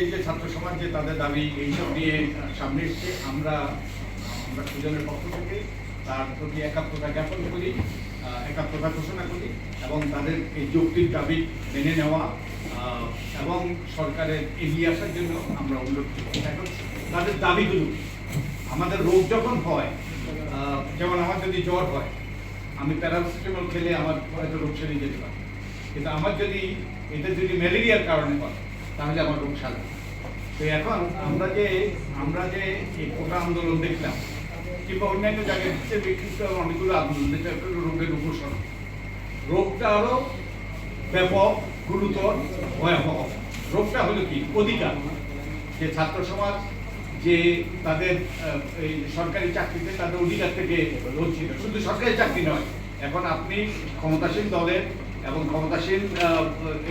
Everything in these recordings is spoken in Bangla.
এই ছাত্র সমাজ যে তাদের দাবি, এইসব নিয়ে সামনে এসছে। আমরা আমরা সুজনের পক্ষ থেকে তার প্রতি একাত্মতা জ্ঞাপন করি একাত্মতা ঘোষণা করি এবং তাদের এই যৌক্তিক দাবি মেনে নেওয়া এবং সরকারের এগিয়ে আসার জন্য আমরা অনুরোধ করি। এখন তাদের দাবিগুলো আমাদের রোগ যখন হয় যেমন আমার যদি জ্বর হয়, আমি প্যারাসিটামল খেলে আমার হয়তো রোগ সেরে যেতে পারে। কিন্তু আমার যদি এটা যদি ম্যালেরিয়ার কারণে হয় তাহলে আমার রোগ সারে তো এখন আমরা যে আমরা যে এই কোটা আন্দোলন দেখলাম, কিংবা অন্যান্য জায়গায় হচ্ছে বিক্ষিপ্ত অনেকগুলো আন্দোলন একটা রোগের উপসর্গ। রোগটা আরও ব্যাপক, গুরুতর, ভয়াবহ। রোগটা হলো কি? অধিকার। যে ছাত্র সমাজ যে তাদের এই সরকারি চাকরিতে তাদের অধিকার থেকে বঞ্চিত। শুধু সরকারি চাকরি নয়, এখন আপনি ক্ষমতাসীন দলের এবং ক্ষমতাসীন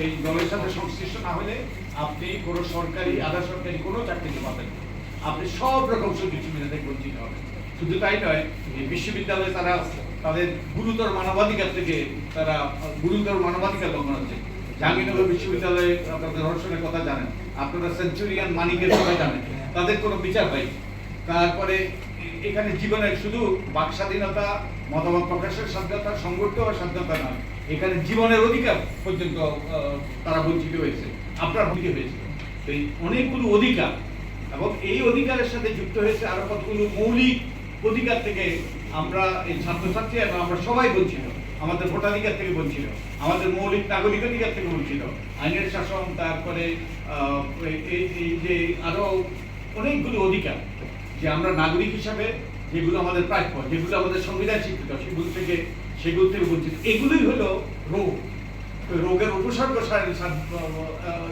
এই দলের সাথে সংশ্লিষ্ট না হলে আপনি কোনো সরকারি, আধা সরকারি কোনো চাকরিতে পাবেন আপনি সব রকম সুযোগ সুবিধা থেকে বঞ্চিত হবেন। শুধু তাই নয় বিশ্ববিদ্যালয়ে তারা তাদের গুরুতর মানবাধিকার থেকে তারা গুরুতর মানবাধিকার লঙ্ঘন হচ্ছে। জাহাঙ্গীরনগর বিশ্ববিদ্যালয়ে আপনাদের ধর্ষণের কথা জানেন, আপনারা সেঞ্চুরিয়ান মানিকের কথা জানেন, তাদের কোনো বিচার পাই তারপরে এখানে জীবনের শুধু বাক স্বাধীনতা মতামত প্রকাশের স্বাধীনতা সংগঠিত হওয়ার স্বাধীনতা নয়, এখানে জীবনের অধিকার পর্যন্ত তারা বঞ্চিত হয়েছে। আপনার বঞ্চিত হয়েছে। তো এই অনেকগুলো অধিকার এবং এই অধিকারের সাথে যুক্ত হয়েছে আরও কতগুলো মৌলিক অধিকার থেকে আমরা এই ছাত্রছাত্রী এবং আমরা সবাই বঞ্চিত। আমাদের ভোটাধিকার থেকে বঞ্চিত, আমাদের মৌলিক নাগরিক অধিকার থেকে বঞ্চিত। আইনের শাসন, তারপরে এই- যে আরও অনেকগুলো অধিকার যে আমরা নাগরিক হিসাবে যেগুলো আমাদের প্রাপ্য, যেগুলো আমাদের সংবিধান স্বীকৃত, সেগুলো থেকে সেগুলো থেকে বঞ্চিত। এগুলোই হলো রোগ। রোগের উপসর্গ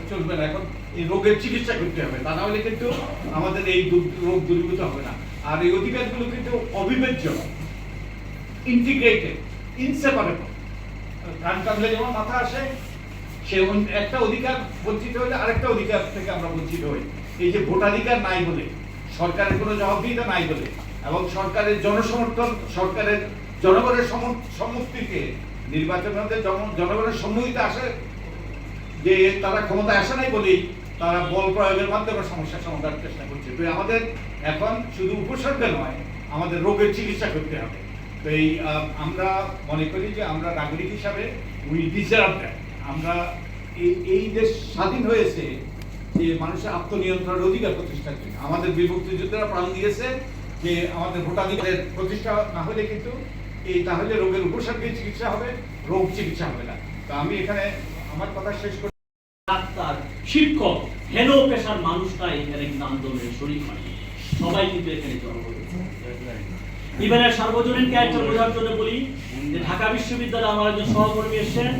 চলবে না। এখন এই রোগের চিকিৎসা করতে হবে। তা না হলে কিন্তু আমাদের এই রোগ দূরীভূত হবে না। আর এই অধিকারগুলো কিন্তু অবিবেচ্য ইন্টিগ্রেটেড ইনসেপারেবল গান কাঁদলে যেমন মাথা আসে, সে একটা অধিকার বঞ্চিত হলে আরেকটা অধিকার থেকে আমরা বঞ্চিত হই। এই যে ভোটাধিকার নাই বলে, সরকারের কোনো জবাবদিহিতা নাই বলে, এবং সরকারের জনসমর্থন, সরকারের জনগণের সম- সম্মুক্তিতে নির্বাচন জনগণের সম্মুখিতে আসে যে তারা ক্ষমতায় আসে নাই বলেই তারা বল প্রয়োগের মাধ্যমে সমস্যার সমাধানের চেষ্টা করছে। তো আমাদের এখন শুধু উপসর্গ নয়, আমাদের রোগের চিকিৎসা করতে হবে। তো এই আমরা মনে করি যে আমরা নাগরিক হিসাবে উই ডিজার্ভ দ্যাট আমরা এই এই দেশ স্বাধীন হয়েছে যে মানুষের আত্মনিয়ন্ত্রণের অধিকার প্রতিষ্ঠার জন্য। আমাদের বিভক্তি যোদ্ধারা প্রাণ দিয়েছে যে আমাদের ভোটাধিকারের প্রতিষ্ঠা না হলে কিন্তু এই তাহলে রোগের উপসর্গে চিকিৎসা হবে, রোগ চিকিৎসা হবে না। তো আমি এখানে আমার কথা শেষ করি। ডাক্তার, শিক্ষক হেন পেশার মানুষরা এখানে কিন্তু আন্দোলনে শরীর হয় সবাই কিন্তু এখানে জড়ো ইভেনের সার্বজনীন ক্যারেক্টার বোঝার জন্য বলি যে ঢাকা বিশ্ববিদ্যালয়ে আমার একজন সহকর্মী এসেছেন।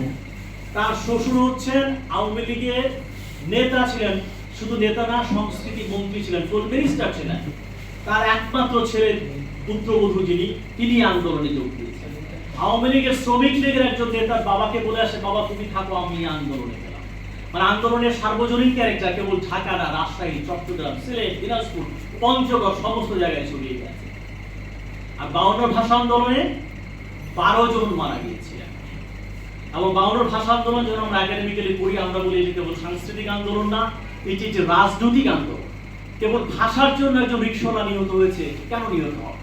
তার শ্বশুর হচ্ছেন, আওয়ামী লীগের নেতা ছিলেন। শুধু নেতা না সংস্কৃতি মন্ত্রী ছিলেন ফুল মিনিস্টার ছিলেন। তার একমাত্র ছেলে পুত্রবধূ যিনি তিনি আন্দোলনে যোগ দিয়েছেন। আওয়ামী লীগের শ্রমিক লীগের একজন নেতার বাবাকে বলে আসে, বাবা, তুমি থাকো, আমি আন্দোলনে গেলাম। মানে আন্দোলনের সার্বজনীন ক্যারেক্টার কেবল ঢাকা না, রাজশাহী, চট্টগ্রাম, সিলেট, দিনাজপুর, পঞ্চগড়, সমস্ত জায়গায় ছড়িয়ে গেছে। আর বাউন্ন ভাষা আন্দোলনে বারো জন মারা গিয়েছিলেন। এবং বাউন্ন ভাষা আন্দোলন যখন আমরা একাডেমিক্যালি পড়ি, আমরা বলি এটি কেবল সাংস্কৃতিক আন্দোলন না, এটি একটি রাজনৈতিক আন্দোলন। কেবল ভাষার জন্য একজন রিক্সলা নিহত হয়েছে, কেন নিহত হবে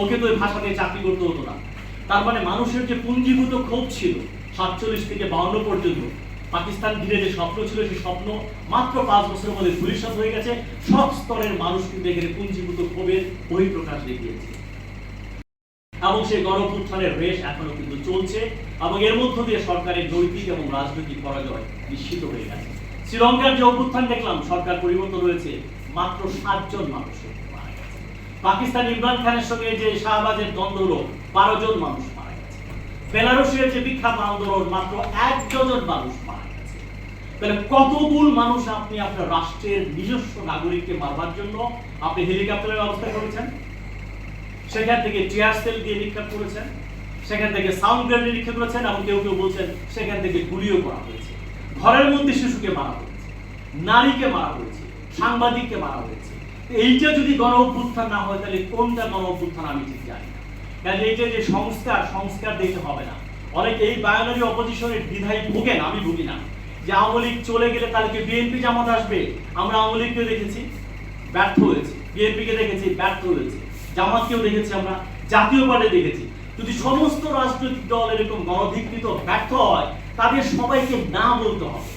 ওকে তো ওই ভাষা দিয়ে চাকরি করতে হতো না। তার মানে মানুষের যে পুঞ্জীভূত ক্ষোভ ছিল, সাতচল্লিশ থেকে বাউন্ন পর্যন্ত, পাকিস্তান ঘিরে যে স্বপ্ন ছিল, সেই স্বপ্ন মাত্র পাঁচ বছরের মধ্যে ধূলিসাৎ হয়ে গেছে। সব স্তরের মানুষ কিন্তু এখানে পুঞ্জীভূত ক্ষোভের বহিঃপ্রকাশ দেখিয়েছে। এবং সেই গণপুত্থানের রেশ এখনও কিন্তু চলছে এবং এর মধ্য দিয়ে সরকারের নৈতিক এবং রাজনৈতিক পরাজয় নিশ্চিত হয়ে গেছে। শ্রীলঙ্কার যে অভ্যুত্থান দেখলাম, সরকার পরিবর্তন হয়েছে মাত্র সাতজন মানুষ মারা গেছে পাকিস্তান ইমরান খানের সঙ্গে যে শাহবাজের দ্বন্দ্ব হলো বারো জন মানুষ মারা গেছে। বেলারুশের যে বিখ্যাত আন্দোলন মাত্র এক ডজন মানুষ মারা গেছে। তাহলে কতগুল মানুষ আপনি আপনার রাষ্ট্রের নিজস্ব নাগরিককে মারবার জন্য আপনি হেলিকপ্টারের ব্যবস্থা করেছেন? সেখান থেকে টিয়ার সেল দিয়ে নিক্ষেপ করেছেন, সেখান থেকে সাউন্ড গ্রেনেড নিক্ষেপ করেছেন এবং কেউ কেউ বলছেন সেখান থেকে গুলিও করা হয়েছে। ঘরের মধ্যে শিশুকে মারা হয়েছে, নারীকে মারা হয়েছে, সাংবাদিককে মারা হয়েছে। এইটা যদি গণ অভ্যুত্থান না হয়, তাহলে কোনটা গণ অভ্যুত্থান আমি ঠিক জানি কাজে এইটা যে সংস্কার সংস্কার দিতে হবে না। অনেকে এই বায়োনারি অপোজিশনের দ্বিধায় ভুগেন, আমি ভুগি না। যে আওয়ামী লীগ চলে গেলে কালকে বিএনপি জামাত আসবে? আমরা আওয়ামী লীগকে দেখেছি, ব্যর্থ হয়েছে। বিএনপিকে দেখেছি, ব্যর্থ হয়েছে। জামাতকেও দেখেছি আমরা, জাতীয় পার্টি দেখেছি। যদি সমস্ত রাজনৈতিক দল এরকম গণধিকৃত ব্যর্থ হয়, তাদের সবাইকে না বলতে হবে।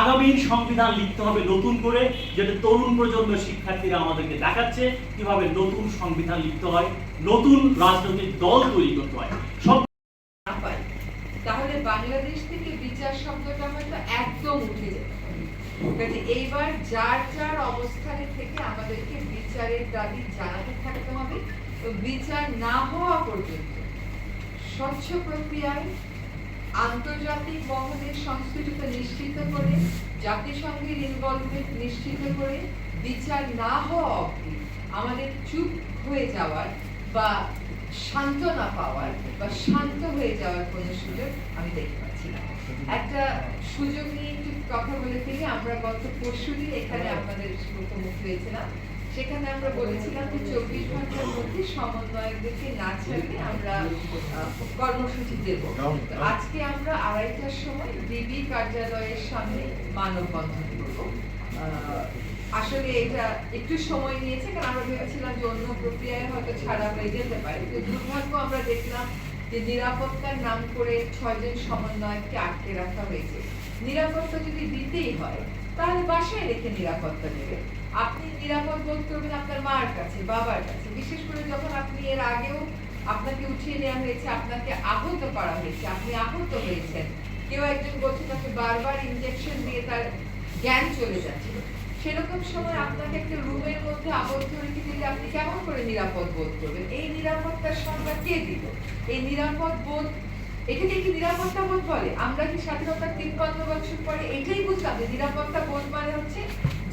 আগামী সংবিধান লিখতে হবে নতুন করে, যেটা তরুণ প্রজন্মের শিক্ষার্থীরা আমাদেরকে দেখাচ্ছে, কীভাবে নতুন সংবিধান লিখতে হয়, নতুন রাজনৈতিক দল তৈরি করতে হয়। সব তাহলে বাংলাদেশ থেকে বিচার শব্দটা হয়তো একদম উঠে যেত। এইবার যার যার অবস্থানে থেকে আমাদেরকে বিচারের দাবি জানাতে থাকতে হবে, তো বিচার না হওয়া পর্যন্ত স্বচ্ছ প্রক্রিয়ায় আন্তর্জাতিক মহলের সংশ্লিষ্টতা নিশ্চিত করে জাতিসংঘের ইনভলভমেন্ট নিশ্চিত করে বিচার না হওয়া অবধি আমাদের চুপ হয়ে যাওয়ার বা শান্ত না পাওয়ার বা শান্ত হয়ে যাওয়ার কোনো সুযোগ আমি দেখতে পাচ্ছি না। একটা সুযোগ নিয়ে একটু কথা বলে ফেলি আমরা গত পরশু দিন এখানে আপনাদের মুখোমুখি হয়েছিলাম। সেখানে আমরা বলেছিলাম যে চব্বিশ ঘণ্টার মধ্যে সমন্বয়কদেরকে না ছাড়লে আমরা কর্মসূচি দেব। আজকে আমরা আড়াইটার সময় ডিবি কার্যালয়ের সামনে মানববন্ধন করব। আসলে এটা একটু সময় নিয়েছে কারণ আমরা ভেবেছিলাম যে অন্য প্রক্রিয়ায় হয়তো ছাড়া হয়ে যেতে পারে। তো দুর্ভাগ্য আমরা দেখলাম যে নিরাপত্তার নাম করে ছয়জন সমন্বয়ককে আটকে রাখা হয়েছে। নিরাপত্তা যদি দিতেই হয় তাহলে বাসায় রেখে নিরাপত্তা দেবে আপনি নিরাপদ বোধ করবেন আপনার মার কাছে, বাবার কাছে। বিশেষ করে যখন আপনি এর আগেও আপনাকে উঠিয়ে নেওয়া হয়েছে, আপনাকে আহত করা হয়েছে, আপনি আহত হয়েছেন। কেউ একজন বলছে তাকে বারবার ইনজেকশন দিয়ে তার জ্ঞান চলে যাচ্ছে সেরকম সময় আপনাকে একটা রুমের মধ্যে আবদ্ধ রেখে দিলে আপনি কেমন করে নিরাপদ বোধ করবেন? এই নিরাপত্তার সংজ্ঞা কে দিল? এই নিরাপদ বোধ এটাকে কি নিরাপত্তা বোধ বলে। আমরা কি স্বাধীনতার তিপ্পান্ন বছর পরে এটাই বুঝলাম যে নিরাপত্তা বোধ মানে হচ্ছে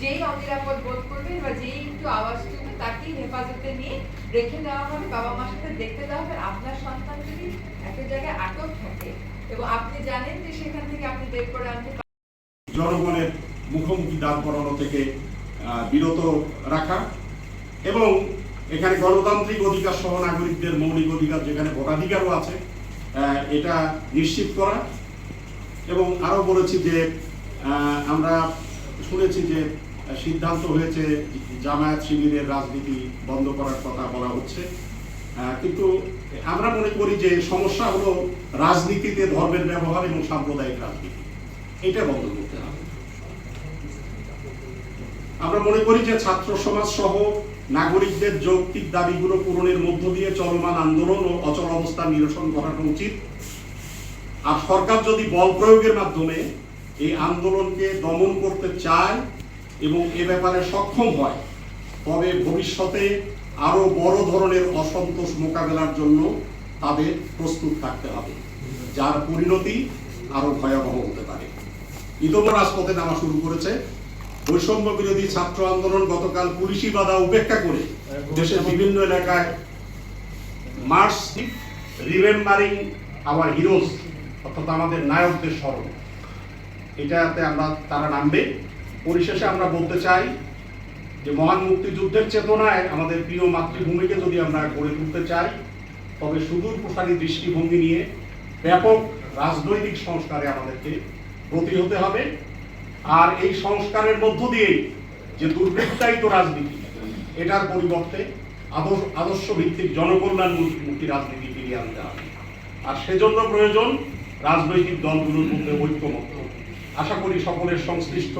যেই অনিরাপদ বোধ করবে বা যেই একটু আওয়াজ তুলবে তাকেই হেফাজতে নিয়ে রেখে দেওয়া হবে, বাবা মার সাথে দেখতে দেওয়া হবে, আপনার সন্তান যদি একটা জায়গায় আটক থাকে এবং আপনি জানেন যে সেখান থেকে আপনি বের করে আনতে জনগণের মুখোমুখি দাঁড় করানো থেকে বিরত রাখা এবং এখানে গণতান্ত্রিক অধিকার সহ নাগরিকদের মৌলিক অধিকার যেখানে ভোটাধিকারও আছে এটা নিশ্চিত করা। এবং আরও বলেছি যে আমরা শুনেছি যে, সিদ্ধান্ত হয়েছে জামায়াত শিবিরের রাজনীতি বন্ধ করার কথা বলা হচ্ছে। কিন্তু আমরা মনে করি যে, সমস্যা হলো রাজনীতিতে ধর্মের ব্যবহার এবং সাম্প্রদায়িক রাজনীতি। এটা বন্ধ করতে হবে। আমরা মনে করি যে, ছাত্র সমাজ সহ নাগরিকদের যৌক্তিক দাবিগুলো পূরণের মধ্য দিয়ে চলমান আন্দোলন ও অচল অবস্থা নিরসন করানো উচিত। আর সরকার যদি বল প্রয়োগের মাধ্যমে এই আন্দোলনকে দমন করতে চায় এবং এ ব্যাপারে সক্ষম হয়, তবে ভবিষ্যতে আরও বড় ধরনের অসন্তোষ মোকাবেলার জন্য তাদের প্রস্তুত থাকতে হবে, যার পরিণতি আরও ভয়াবহ হতে পারে। ইতোমধ্যে রাজপথে নামা শুরু করেছে বৈষম্য বিরোধী ছাত্র আন্দোলন গতকাল পুলিশি বাধা উপেক্ষা করে দেশের বিভিন্ন এলাকায় মার্চ রিমেম্বারিং আওয়ার হিরোজ, অর্থাৎ আমাদের নায়কদের স্মরণ। এটাতে আমরা, তারা নামবে। পরিশেষে আমরা বলতে চাই যে মহান মুক্তিযুদ্ধের চেতনায় আমাদের প্রিয় মাতৃভূমিকে যদি আমরা গড়ে তুলতে চাই, তবে সুদূর প্রসারী দৃষ্টিভঙ্গি নিয়ে ব্যাপক রাজনৈতিক সংস্কারে আমাদেরকে ব্রতী হতে হবে। আর এই সংস্কারের মধ্য দিয়ে যে দুর্বৃত্তায়িত রাজনীতি, এটার পরিবর্তে আদর্শ ভিত্তিক জনকল্যাণ রাজনীতি ফিরিয়ে আনতে হবে। আর সেজন্য প্রয়োজন রাজনৈতিক দলগুলোর মধ্যে ঐক্যমত্য। আশা করি সকলের সংশ্লিষ্ট